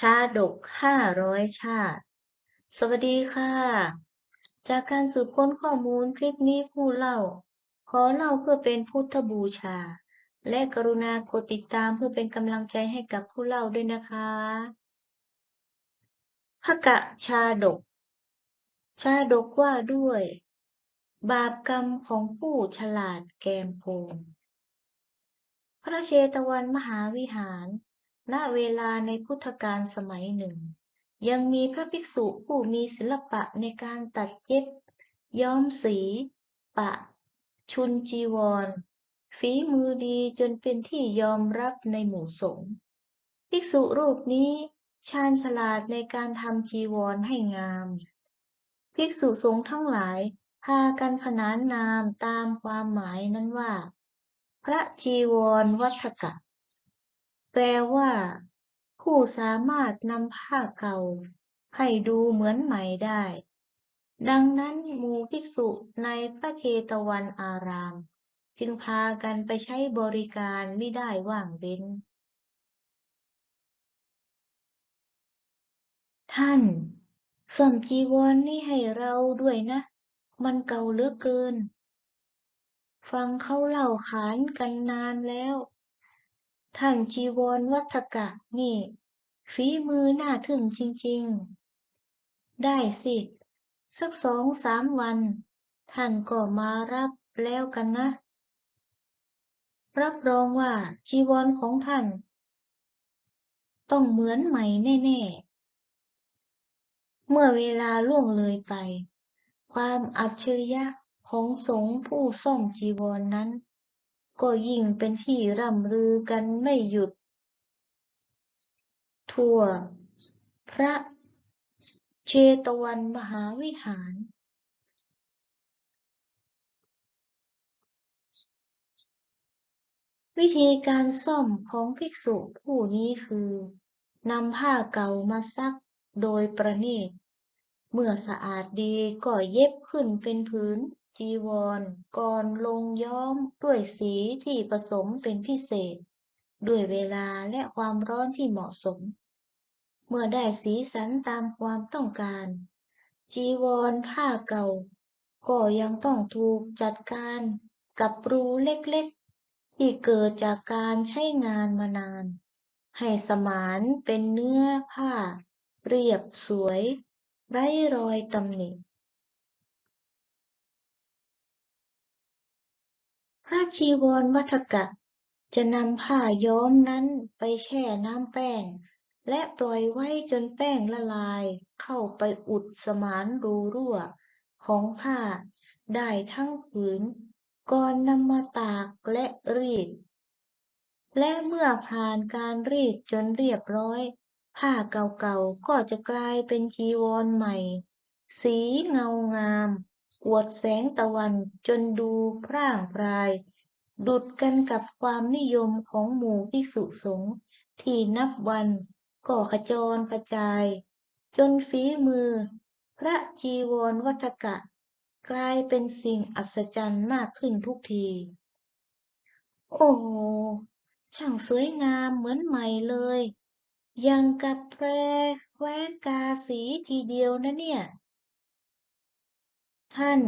ชาดกห้าร้อยชาติ สวัสดีค่ะ จากการสืบค้นข้อมูลคลิปนี้ผู้เล่า ขอเล่าเพื่อเป็นพุทธบูชา และกรุณากดติดตามเพื่อเป็นกำลังใจให้กับผู้เล่าด้วยนะคะพกะชาดก ชาดกว่าด้วย บาปกรรมของผู้ฉลาดแกมโพงพระเชตวันมหาวิหาร ณ เวลาในพุทธกาลสมัยหนึ่ง ยังมีพระภิกษุผู้มีศิลปะในการตัดเย็บ ย้อมสี ปะ ชุนจีวร ฝีมือดีจนเป็นที่ยอมรับในหมู่สงฆ์ ภิกษุรูปนี้ชาญฉลาดในการทำจีวรให้งาม ภิกษุสงฆ์ทั้งหลายพากันขนานนามตามความหมายนั้นว่า พระจีวรวัฏกะ แปลว่า ผู้สามารถนำผ้าเก่า ให้ดูเหมือนใหม่ได้ ดังนั้นหมู่ภิกษุในพระเชตวันอาราม จึงพากันไปใช้บริการไม่ได้ว่างเว้น ท่านส่อมจีวรนี่ให้เราด้วยนะ มันเก่าเหลือเกิน ฟังเขาเล่าขานกันนานแล้ว ท่านจีวรวัฏกะนี่ฝีมือน่าทึ่งจริง ๆ ได้สิ สักสองสามวัน ท่านก็มารับแล้วกันนะ รับรองว่าจีวรของท่าน ต้องเหมือนใหม่แน่ ๆ เมื่อเวลาล่วงเลยไป ความอัจฉริยะของสงฆ์ผู้ซ่อมจีวรนนั้น ก็ยิ่งเป็นที่ร่ำลือกันไม่หยุด ทั่ว พระเชตวันมหาวิหาร วิธีการซ่อมของภิกษุผู้นี้คือนำผ้าเก่ามาซักโดยประณีต เมื่อสะอาดดีก็เย็บขึ้นเป็นผืน จีวร ก่อนลงย้อมด้วยสีที่ผสมเป็นพิเศษ ด้วยเวลาและความร้อนที่เหมาะสม เมื่อได้สีสันตามความต้องการ จีวรผ้าเก่า ก็ยังต้องถูกจัดการกับรูเล็กๆ ที่เกิดจากการใช้งานมานาน ให้สมานเป็นเนื้อผ้า เรียบสวย ไร้รอยตำหนิ พระจีวรวัฏกะ จะนำผ้าย้อมนั้นไปแช่น้ำแป้ง และปล่อยไว้จนแป้งละลาย เข้าไปอุดสมานรูรั่ว ของผ้าได้ทั้งผืน ก่อนนำมาตากและรีด และเมื่อผ่านการรีดจนเรียบร้อย ผ้าเก่าๆก็จะกลายเป็นจีวรใหม่ สีเงางาม อวดแสงตะวันจนดูพร่างพราย ดุจกันกับความนิยมของหมู่ภิกษุสงฆ์ที่นับวันก็ขจรกระจาย จนฝีมือ พระจีวรวัฏกะ กลายเป็นสิ่งอัศจรรย์มากขึ้นทุกที โอ้โห ช่างสวยงามเหมือนใหม่เลย ยังกับแพรแคว้นกาสีทีเดียวนะเนี่ย ท่าน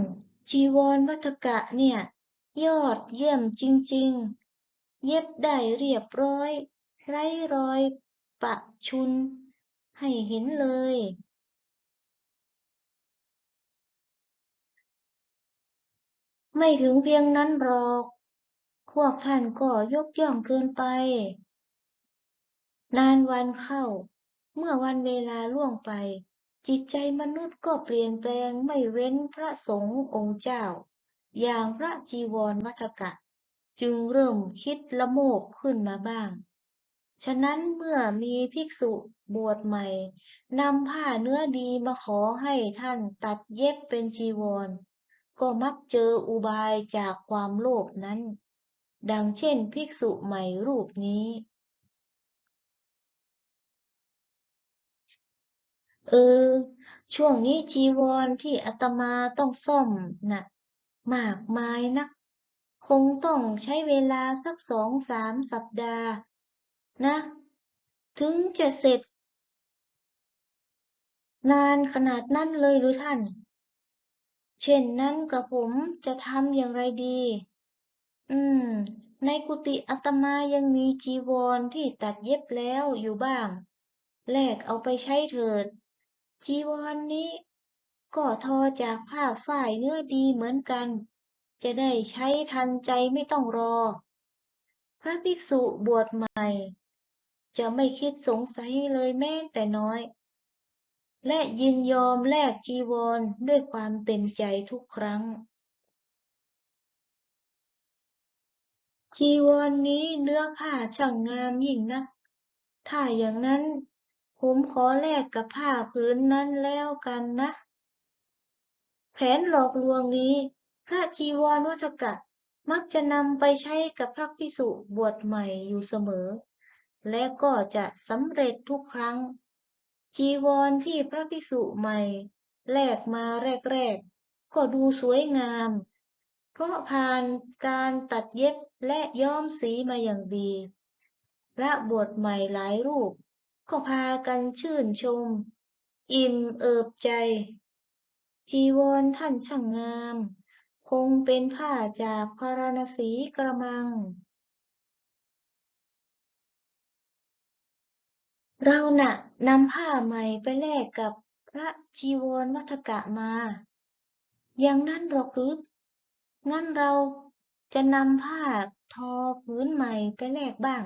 จีวรวัฏกะเนี่ย ยอดเยี่ยมจริง ๆ เย็บได้เรียบร้อย ไร้รอย ปะชุน ให้เห็นเลย ไม่ถึงเพียงนั้นหรอก พวกท่านก็ยกย่องเกินไป นานวันเข้า เมื่อวันเวลาล่วงไป จิตใจมนุษย์ก็เปลี่ยนแปลงไม่เว้นพระสงฆ์องค์เจ้า อย่างพระจีวรวัฏกะ จึงเริ่มคิดละโมบขึ้นมาบ้าง ฉะนั้นเมื่อมีภิกษุบวชใหม่นำผ้าเนื้อดีมาขอให้ท่านตัดเย็บเป็นจีวร ก็มักเจออุบายจากความโลภนั้น ดังเช่นภิกษุใหม่รูปนี้ เออ ช่วงนี้จีวรที่อาตมาต้องซ่อมน่ะมากมายนัก คงต้องใช้เวลาสักสองสามสัปดาห์ นะ ถึงจะเสร็จ นานขนาดนั้นเลยหรือท่าน เช่นนั้นกระผมจะทำอย่างไรดี อืม ในกุฏิอาตมายังมีจีวรที่ตัดเย็บแล้วอยู่บ้างแลกเอาไปใช้เถิด จีวรนนี้ ก็ทอจากผ้าฝ้ายเนื้อดีเหมือนกัน จะได้ใช้ทันใจไม่ต้องรอ พระภิกษุบวชใหม่ จะไม่คิดสงสัยเลยแม้แต่น้อย และยินยอมแลกจีวรด้วยความเต็มใจทุกครั้งจีวรนนี้เนื้อผ้าช่างงามยิ่งนัก ถ้าอย่างนั้น ผมขอแลกกับผ้าผืนนั้นแล้วกันนะ แผนหลอกลวงนี้ พระจีวรวัฏกะมักจะนำไปใช้กับพระภิกษุบวชใหม่อยู่เสมอ และก็จะสำเร็จทุกครั้ง จีวรที่พระภิกษุใหม่แลกมาแรกๆ ก็ดูสวยงาม เพราะผ่านการตัดเย็บและย้อมสีมาอย่างดี พระบวชใหม่หลายรูป ก็พากันชื่นชม อิ่มเอิบใจ จีวรท่านช่างงาม คงเป็นผ้าจากพาราณสีกระมัง เราน่ะนำผ้าใหม่ไปแลกกับพระจีวรวัฏกะมา อย่างนั้นหรอกหรืองั้นเราจะนำผ้าทอพื้นใหม่ไปแลกบ้าง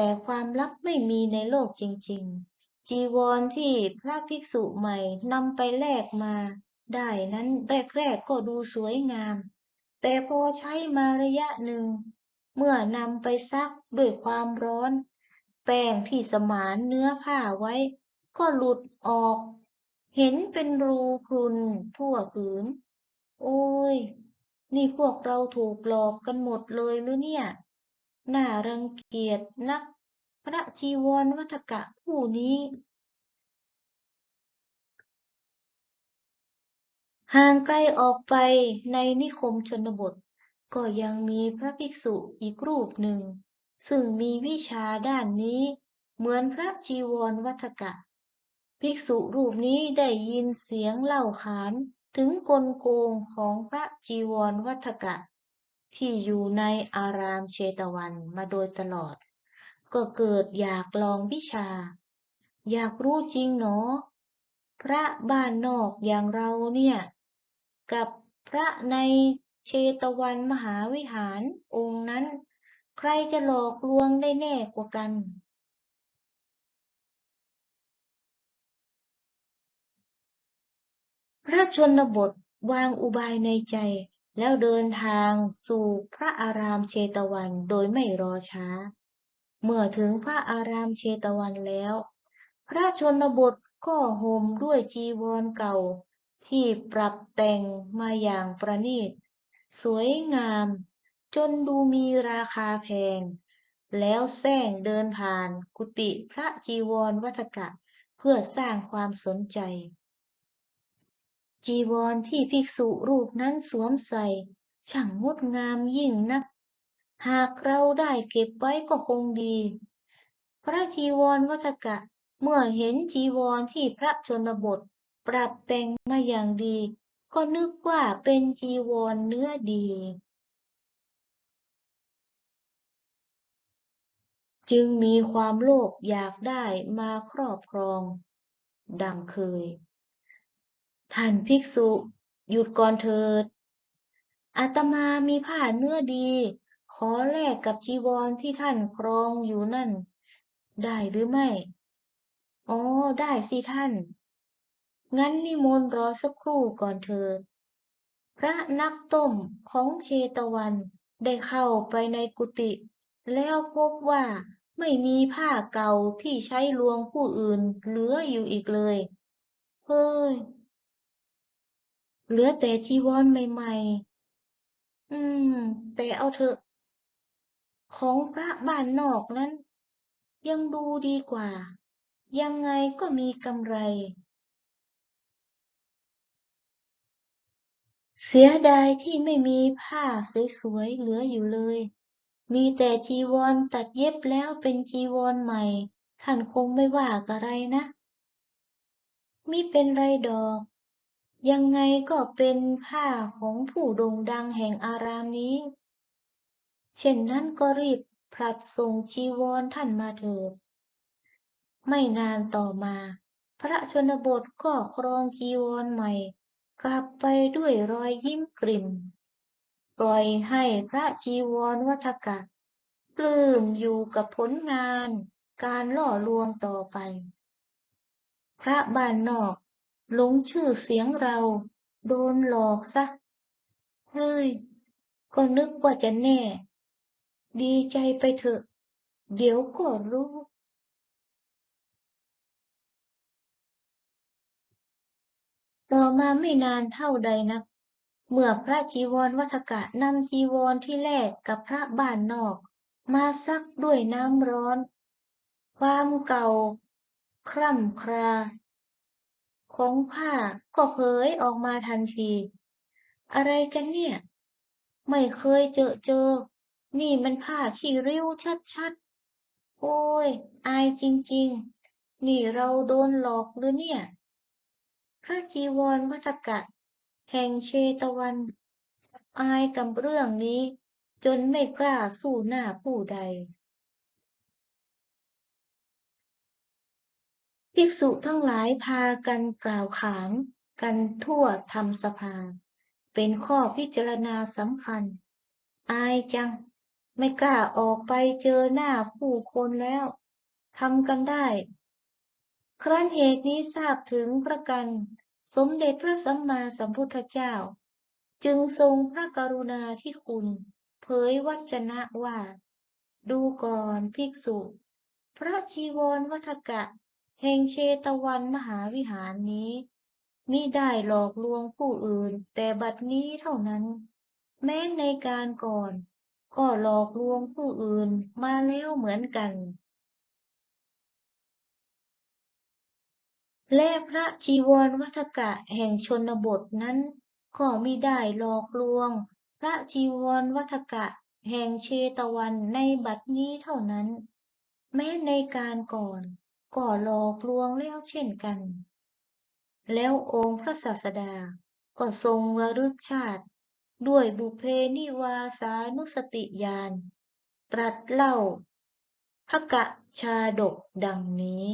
แต่ความลับไม่มีในโลกจริง ๆ จีวรที่พระภิกษุใหม่นำไปแลกมา ได้นั้นแรกๆก็ดูสวยงาม แต่พอใช้มาระยะหนึ่ง เมื่อนำไปซักด้วยความร้อน แป้งที่สมานเนื้อผ้าไว้ ก็หลุดออก เห็นเป็นรูพรุนทั่วผืน โอ้ย นี่พวกเราถูกหลอกกันหมดเลยหรือเนี่ย น่ารังเกียจนัก พระจีวรวัฏกะผู้นี้ ห่างไกลออกไปในนิคมชนบท ก็ยังมีพระภิกษุอีกรูปหนึ่ง ซึ่งมีวิชาด้านนี้เหมือนพระจีวรวัฏกะ ภิกษุรูปนี้ได้ยินเสียงเล่าขานถึงกลโกงของพระจีวรวัฏกะ ที่อยู่ในอารามเชตวันมาโดยตลอด ก็เกิดอยากลองวิชา อยากรู้จริงหนอพระบ้านนอกอย่างเราเนี่ย กับพระในเชตวันมหาวิหารองค์นั้น ใครจะหลอกลวงได้แน่กว่ากันพระชนบทวางอุบายในใจ แล้วเดินทางสู่พระอารามเชตวันโดยไม่รอช้า เมื่อถึงพระอารามเชตวันแล้ว พระชนบทก็ห่มด้วยจีวรเก่า ที่ปรับแต่งมาอย่างประณีต สวยงาม จนดูมีราคาแพง แล้วแซงเดินผ่านกุฏิพระจีวรวัฏกะเพื่อสร้างความสนใจ จีวรที่ภิกษุรูปนั้นสวมใส่ ช่างงดงามยิ่งนัก หากเราได้เก็บไว้ก็คงดี พระจีวรวัฏกะ เมื่อเห็นจีวรที่พระชนบท ปรับแต่งมาอย่างดี ก็นึกว่าเป็นจีวรเนื้อดีจึงมีความโลภอยากได้มาครอบครอง ดังเคย ท่านภิกษุ หยุดก่อนเถิด อาตมามีผ้าเนื้อดี ขอแลกกับจีวรที่ท่านครองอยู่นั่น ได้หรือไม่ อ๋อ ได้สิท่าน งั้นนิมนต์รอสักครู่ก่อนเถิด พระนักต้มของเชตวันได้เข้าไปในกุฏิแล้วพบว่าไม่มีผ้าเก่าที่ใช้ลวงผู้อื่นเหลืออยู่อีกเลย เฮ้ย เหลือแต่จีวรใหม่ๆ อืม แต่เอาเถอะ ของพระบ้านนอกนั้น ยังดูดีกว่า ยังไงก็มีกำไร เสียดายที่ไม่มีผ้าสวยๆ เหลืออยู่เลย มีแต่จีวรตัดเย็บแล้วเป็นจีวรใหม่ ท่านคงไม่ว่าอะไรนะ มิเป็นไรดอก ยังไงก็เป็นผ้าของผู้โด่งดังแห่งอารามนี้ เช่นนั้นก็รีบผลัดส่งจีวรท่านมาเถิด ไม่นานต่อมา พระชนบทก็ครองจีวรใหม่ กลับไปด้วยรอยยิ้มกริ่ม ปล่อยให้พระจีวรวัฏกะปลื้มอยู่กับผลงานการล่อลวงต่อไป พระบ้านนอก หลงชื่อเสียงเรา โดนหลอกซะ เฮ้ย ก็นึกว่าจะแน่ ดีใจไปเถอะ เดี๋ยวก็รู้ต่อมาไม่นานเท่าใดนักเมื่อพระจีวรวัฏกะนำจีวรที่แลกกับพระบ้านนอก มาซักด้วยน้ำร้อน ความเก่า คร่ำครา ของผ้าก็เผยออกมาทันที อะไรกันเนี่ย ไม่เคยเจอเจอ นี่มันผ้าขี้ริ้วชัดๆ โอ้ย อายจริงๆ นี่เราโดนหลอกหรือเนี่ย พระจีวรวัฏกะ แห่งเชตวัน อายกับเรื่องนี้ จนไม่กล้าสู้หน้าผู้ใด ภิกษุทั้งหลายพากันกล่าวขานกันทั่วธรรมสภา เป็นข้อพิจารณาสำคัญ อายจัง ไม่กล้าออกไปเจอหน้าผู้คนแล้วทำกันได้ ครั้นเหตุนี้ทราบถึงพระกัน สมเด็จพระสัมมาสัมพุทธเจ้า จึงทรงพระกรุณาธิคุณ เผยวัจนะว่า ดูก่อนภิกษุ พระจีวรวัฏกะ แห่งเชตวันมหาวิหารนี้มิได้หลอกลวงผู้อื่น แต่บัดนี้เท่านั้น แม้ในการก่อน ก็หลอกลวงผู้อื่นมาแล้วเหมือนกัน และพระจีวรวัฏกะแห่งชนบทนั้น ก็มิได้หลอกลวง พระจีวรวัฏกะแห่งเชตวันในบัดนี้เท่านั้น แม้ในการก่อน ก็หลอกลวงแล้วเช่นกัน แล้วองค์พระศาสดาก็ทรงระลึกชาติ ด้วยบุเพนิวาสานุสติญาณตรัสเล่าพกะชาดกดังนี้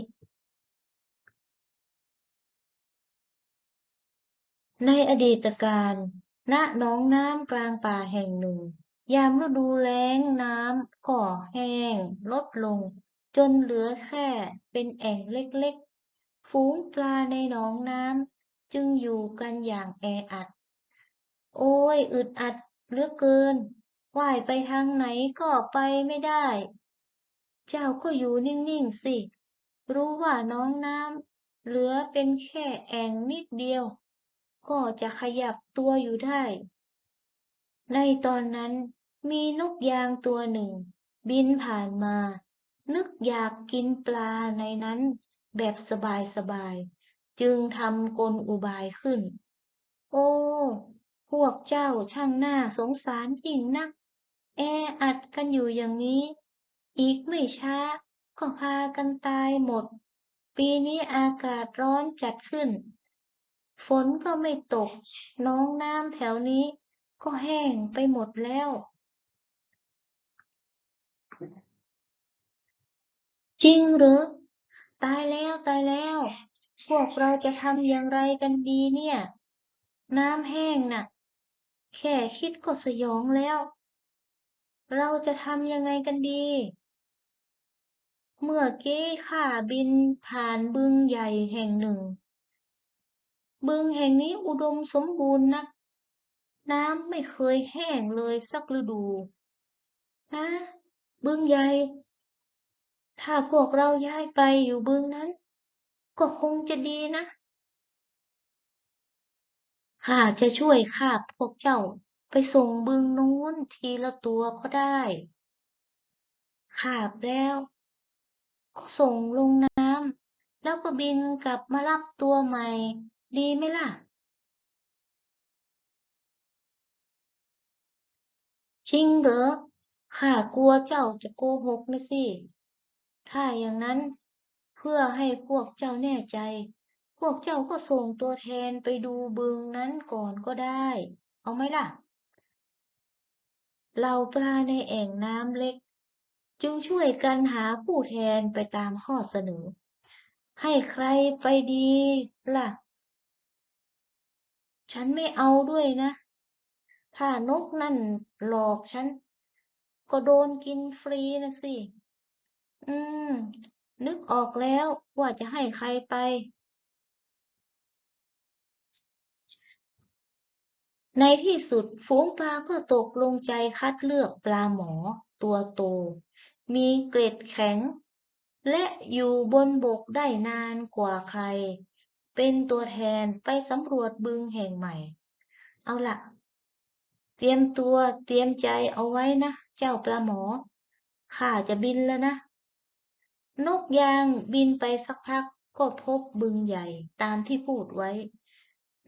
ในอดีตการณหนองน้ำกลางป่าแห่งหนึ่ง ยามฤดูแล้งน้ำก็แห้ง ลดลง จนเหลือแค่เป็นแอ่งเล็กๆ ฝูงปลาในหนองน้ำจึงอยู่กันอย่างแออัด โอ้ยอึดอัดเหลือเกิน ว่ายไปทางไหนก็ไปไม่ได้ เจ้าก็อยู่นิ่ง ๆ สิ รู้ว่าน้องน้ำเหลือเป็นแค่แอ่งนิดเดียว ก็จะขยับตัวอยู่ได้ ในตอนนั้นมีนกยางตัวหนึ่ง บินผ่านมา นึกอยากกินปลาในนั้นแบบสบายๆ จึงทำกลอุบายขึ้น โอ้ พวกเจ้าช่างน่าสงสารจริงนัก แออัดกันอยู่อย่างนี้ อีกไม่ช้าก็พากันตายหมด ปีนี้อากาศร้อนจัดขึ้น ฝนก็ไม่ตก น้องน้ำแถวนี้ก็แห้งไปหมดแล้ว จริงหรือ ตายแล้วตายแล้ว พวกเราจะทำอย่างไรกันดีเนี่ย น้ำแห้งน่ะ แค่คิดก็สยองแล้ว เราจะทำยังไงกันดี เมื่อกี้ข้าบินผ่านบึงใหญ่แห่งหนึ่ง บึงแห่งนี้อุดมสมบูรณ์นัก น้ำไม่เคยแห้งเลยสักฤดู ฮะ บึงใหญ่ ถ้าพวกเราย้ายไปอยู่บึงนั้น ก็คงจะดีนะ ข้าจะช่วยคาพวกเจ้าไปส่งบึงนู้นทีละตัวก็ได้คาบแล้ว ก็ส่งลงน้ำแล้วก็บินกลับมารับตัวใหม่ ดีไหมล่ะ จริงเหรอข้ากลัวเจ้าจะโกหกนะสิ ถ้าอย่างนั้น เพื่อให้พวกเจ้าแน่ใจ พวกเจ้าก็ส่งตัวแทนไปดูบึงนั้นก่อนก็ได้ เอาไหมล่ะเหล่าปลาในแอ่งน้ำเล็ก จึงช่วยกันหาผู้แทนไปตามข้อเสนอ ให้ใครไปดีล่ะ ฉันไม่เอาด้วยนะ ถ้านกนั่นหลอกฉัน ก็โดนกินฟรีนะสิ อืม นึกออกแล้วว่าจะให้ใครไป ในที่สุดฝูงปลาก็ตกลงใจคัดเลือกปลาหมอตัวโต มีเกล็ดแข็ง และอยู่บนบกได้นานกว่าใคร เป็นตัวแทนไปสำรวจบึงแห่งใหม่ เอาล่ะเตรียมตัวเตรียมใจเอาไว้นะ เจ้าปลาหมอข้าจะบินแล้วนะ นกยางบินไปสักพักก็พบบึงใหญ่ตามที่พูดไว้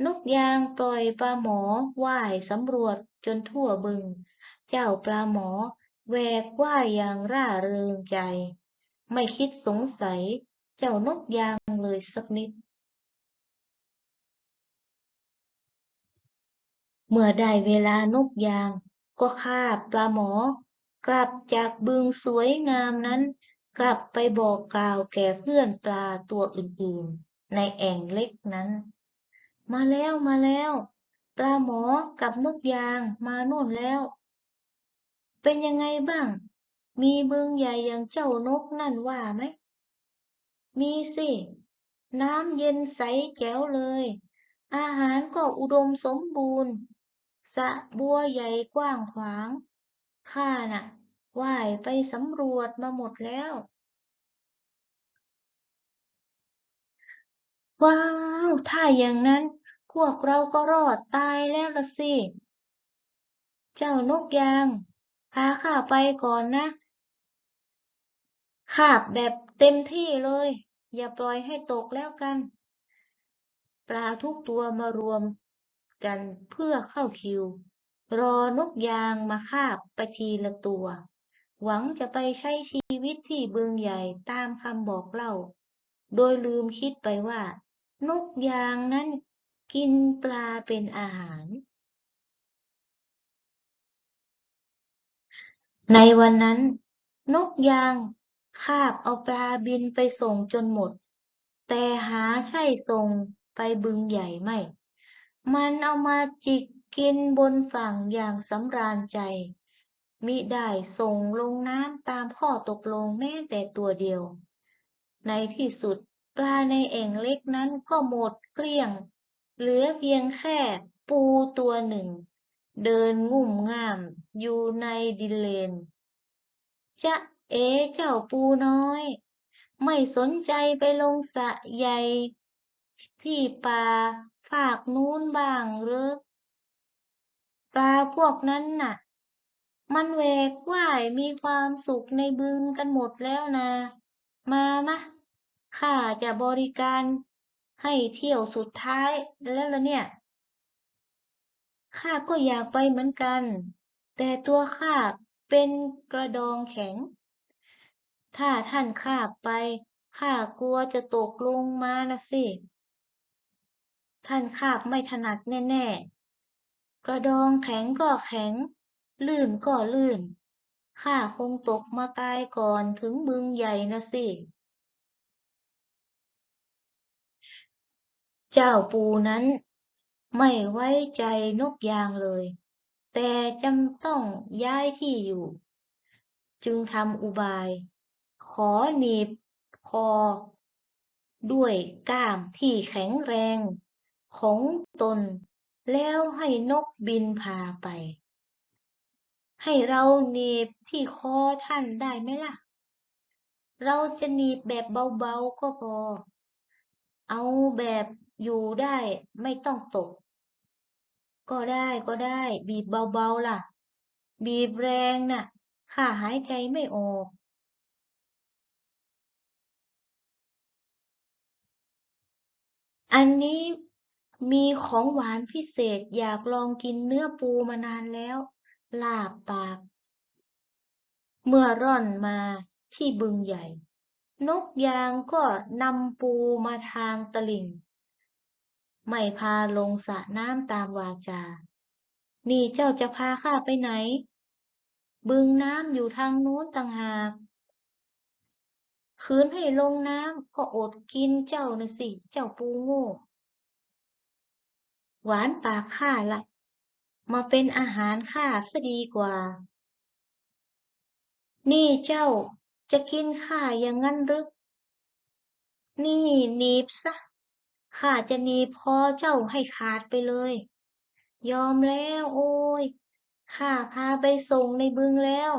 นกยางปล่อยปลาหมอว่ายสำรวจจนทั่วบึง เจ้าปลาหมอแหวกว่ายอย่างร่าเริงใจ ไม่คิดสงสัย เจ้านกยางเลยสักนิด เมื่อได้เวลานกยางก็คาบปลาหมอกลับจากบึงสวยงามนั้น กลับไปบอกกล่าวแก่เพื่อนปลาตัวอื่นๆ ในแอ่งเล็กนั้น มาแล้วมาแล้ว ปลาหมอกับนกยางมาโน่นแล้ว เป็นยังไงบ้าง มีบึงใหญ่อย่างเจ้านกนั่นว่าไหม มีสิ น้ำเย็นใสแจ๋วเลย อาหารก็อุดมสมบูรณ์สะบัวใหญ่กว้างขวาง ข้าน่ะ ว่ายไปสำรวจมาหมดแล้วว้าว ถ้าอย่างนั้น พวกเราก็รอดตายแล้วละสิ เจ้านกยาง พาข้าไปก่อนนะคาบแบบเต็มที่เลย อย่าปล่อยให้ตกแล้วกัน ปลาทุกตัวมารวมกันเพื่อเข้าคิว รอนกยางมาคาบไปทีละตัว หวังจะไปใช้ชีวิตที่บึงใหญ่ตามคำบอกเล่า โดยลืมคิดไปว่า นกยางนั้นกินปลาเป็นอาหาร ในวันนั้น นกยางคาบเอาปลาบินไปส่งจนหมด แต่หาใช่ส่งไปบึงใหญ่ไม่ มันเอามาจิกกินบนฝั่งอย่างสำราญใจ มิได้ส่งลงน้ำตามข้อตกลงแม้แต่ตัวเดียว ในที่สุดปลาในแอ่งเล็กนั้นก็หมดเกลี้ยง เหลือเพียงแค่ปูตัวหนึ่ง เดินงุ่มง่ามอยู่ในดินเลน จะเอ๋เจ้าปูน้อย ไม่สนใจไปลงสะใหญ่ ที่ป่าฝากนู้นบ้างหรือปลาพวกนั้นน่ะ มันแหวกว่ายมีความสุขในบึงกันหมดแล้วนะ มามะข้าจะบริการให้เที่ยวสุดท้ายแล้วละเนี่ย ข้าก็อยากไปเหมือนกัน แต่ตัวข้าเป็นกระดองแข็ง ถ้าท่านข้าไป ข้ากลัวจะตกลงมานะสิ ท่านข้าไม่ถนัดแน่ ๆ กระดองแข็งก็แข็ง ลื่นก็ลื่น ข้าคงตกมาตายก่อนถึงบึงใหญ่นะสิ เจ้าปูนั้น ไม่ไว้ใจนกยางเลย แต่จำต้องย้ายที่อยู่ จึงทำอุบาย ขอหนีบคอ ด้วยก้ามที่แข็งแรงของตนแล้วให้นกบินพาไป ให้เราหนีบที่คอท่านได้ไหมล่ะ เราจะหนีบแบบเบาๆก็พอ เอาแบบอยู่ได้ไม่ต้องตก ก็ได้ก็ได้ บีบเบาๆล่ะ บีบแรงน่ะข้าหายใจไม่ออก อันนี้มีของหวานพิเศษอยากลองกินเนื้อปูมานานแล้ว ลาบปาก เมื่อร่อนมาที่บึงใหญ่ นกยางก็นำปูมาทางตลิ่ง ไม่พาลงสระน้ำตามวาจา นี่เจ้าจะพาข้าไปไหน บึงน้ำอยู่ทางนู้นต่างหากคืนให้ลงน้ำก็อดกินเจ้านะสิ เจ้าปูโง่ หวานปากข้าละ มาเป็นอาหารข้าซะดีกว่า นี่เจ้าจะกินข้าอย่างนั้นหรือ นี่หนีบซะ ข้าจะหนีบคอเจ้าให้ขาดไปเลย ยอมแล้วโอ้ย ข้าพาไปส่งในบึงแล้ว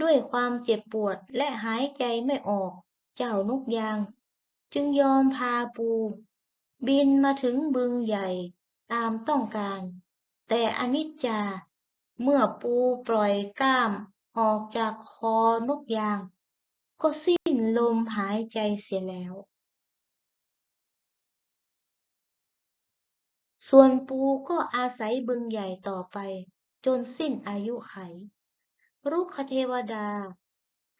ด้วยความเจ็บปวดและหายใจไม่ออก เจ้านกยาง จึงยอมพาปู บินมาถึงบึงใหญ่ตามต้องการ แต่อนิจจา เมื่อปูปล่อยกล้าม ออกจากคอนกยาง ก็สิ้นลมหายใจเสียแล้ว ส่วนปูก็อาศัยบึงใหญ่ต่อไป จนสิ้นอายุไข รุกขเทวดา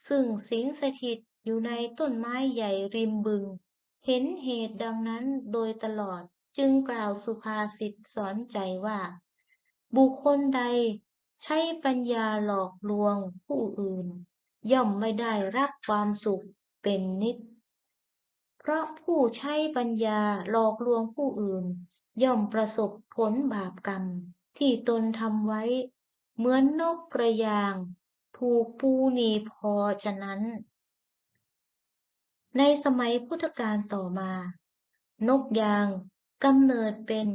ซึ่งสิงสถิตอยู่ในต้นไม้ใหญ่ริมบึง เห็นเหตุดังนั้นโดยตลอดจึงกล่าวสุภาษิตสอนใจว่า บุคคลใดใช้ปัญญาหลอกลวงผู้อื่น ย่อมไม่ได้รับความสุขเป็นนิจเพราะผู้ใช้ปัญญาหลอกลวงผู้อื่น ย่อมประสบผลบาปกรรม ที่ตนทำไว้ เหมือนนกกระยาง ถูกปูนีบคอฉะนั้น ในสมัยพุทธกาลต่อมา นกยางกำเนิดเป็น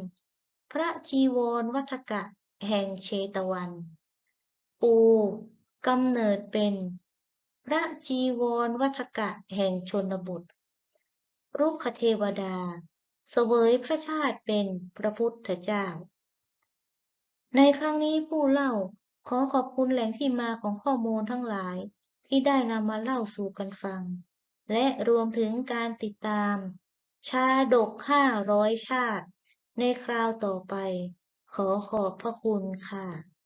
พระจีวรวัฏกะ แห่งเชตวัน ปูกำเนิดเป็น พระจีวรวัฏกะแห่งชนบทรุกขเทวดา เสวยพระชาติเป็นพระพุทธเจ้า ในครั้งนี้ผู้เล่าขอขอบคุณแหล่งที่มาของข้อมูลทั้งหลายที่ได้นำมาเล่าสู่กันฟัง และรวมถึงการติดตาม ชาดกห้าร้อยชาติ ในคราวต่อไป ขอขอบพระคุณค่ะ